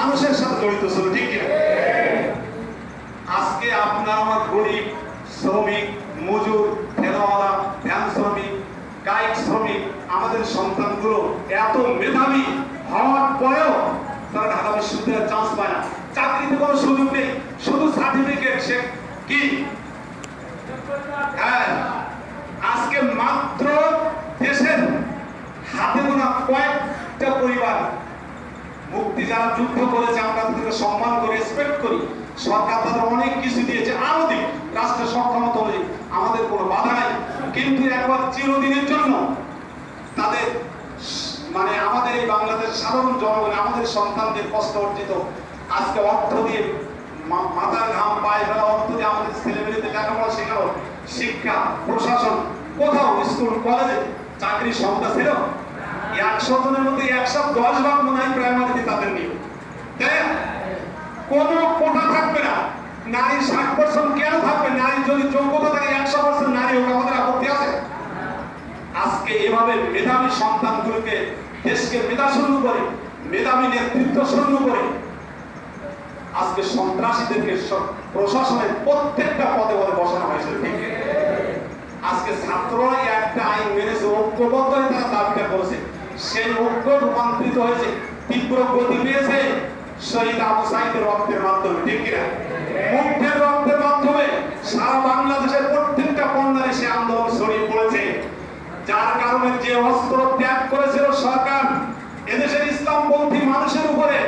মানুষের সাথে জড়িত ছিল, ঠিক কিনা? আজকে আপনার আমার গরিব শ্রমিক, মজুর ঠেলাওয়ালা ভ্যান শ্রমিক, কায়িক শ্রমিক, আমাদের সন্তানগুলো এত মেধাবী হওয়ার পরেও তারা ঢাকা বিশ্ববিদ্যালয়ের চান্স পায় না। চাকরিতে কোনো সুযোগ নেই, শুধু সার্টিফিকেট সে কি? হ্যাঁ আজকে মাত্র দেশের হাতে গোনা কয়েকটা পরিবার মুক্তি যারা যুদ্ধ করেছে, আমরা তাদেরকে সম্মান করি রেসপেক্ট করি। সরকার তাদের অনেক কিছু দিয়েছে আরও দিক। রাষ্ট্রের সক্ষমতা অনুযায়ী আমাদের কোনো বাধা নাই। কিন্তু একবার চিরদিনের জন্য তাদের মানে আমাদের এই বাংলাদেশ সাধারণ জনগণ, আমাদের সন্তানদের কষ্ট অর্জিত। আজকে অর্থ দিয়ে মাথার ঘাম পায়ে ফেলা অর্থ দিয়ে আমাদের ছেলেমেয়েদের লেখাপড়া শেখানো, শিক্ষা, প্রশাসন, কোথাও স্কুল, কলেজে চাকরির সংখ্যা ছিল একশো জনের মধ্যে একশো দশ ভাগ মনে হয় প্রাইমারিতে তাদের নিয়ে তাই? কোনো কোটা থাকবে না। নারী ষাট পার্সেন্ট কেন থাকবে? নারী যদি যোগ্যতা থাকে একশো পার্সেন্ট নারী হোক, আমাদের আপত্তি আছে? আজকে এভাবে মেধাবী সন্তানগুলোকে, দেশকে মেধা শূন্য করে, মেধাবী নেতৃত্ব শূন্য করে, আজকে সন্ত্রাসীদেরকে প্রশাসনের প্রত্যেকটা পদে পদে বসানো হয়েছে ঠিক আজকে ছাত্ররা একটা আইন মেনেছে ঐক্যবদ্ধ হয়ে তারা দাবিটা করেছে সেই ঐক্য রূপান্তরিত হয়েছে, তীব্র গতি পেয়েছে শহীদ আবু সাইদের রক্তের মাধ্যমে, ঠিক কিনা? মুখের রক্তের মাধ্যমে সারা বাংলাদেশের প্রত্যেকটা কন্যারে সে আন্দোলন ছড়িয়ে পড়েছে। যার কারণে যে অস্ত্র ত্যাগ করেছিল সরকার, এদেশের ইসলামপন্থী মানুষের উপরে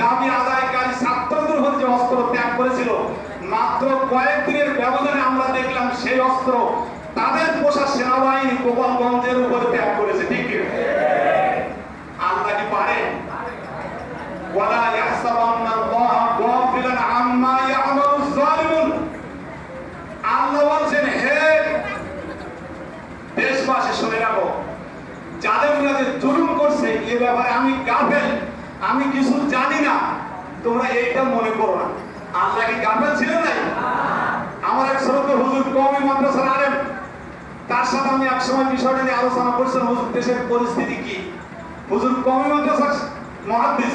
দাবি আদায়কারী ছাত্রদের উপরে যে অস্ত্র ত্যাগ করেছিল, মাত্র কয়েকদিনের ব্যবধানে আমরা দেখলাম সেই অস্ত্র তাদের পোষা সেনাবাহিনী গোপালগঞ্জের উপরে ত্যাগ করেছে ঠিক কি আল্লাহ কি পারে ওয়ালা ইয়াহসাবান্না আল্লাহ গাফিলান আম্মা ইয়ামালুজ জালিমুন আল্লাহ বলছেন, হে দেশবাসী, শুনে রাখো জালেমরা যে জুলুম করছে, এ ব্যাপারে আমি গাফেল, আমি কিছু জানি না। তোমরা এইটা মনে করো না। আল্লাহ কি গাফেল ছিল নাই? আমার এক শ্রদ্ধ হুজুর কমি মাদ্রাসার আলেম, তার সাথে আমি এক সময় বিষয়টা নিয়ে আলোচনা করছিলাম, হুজুর, দেশের পরিস্থিতি কি? হুজুর কমি মাদ্রাসার মহাদ্দিস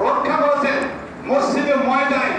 রক্ষা করেছেন মসজিদের ময়দায়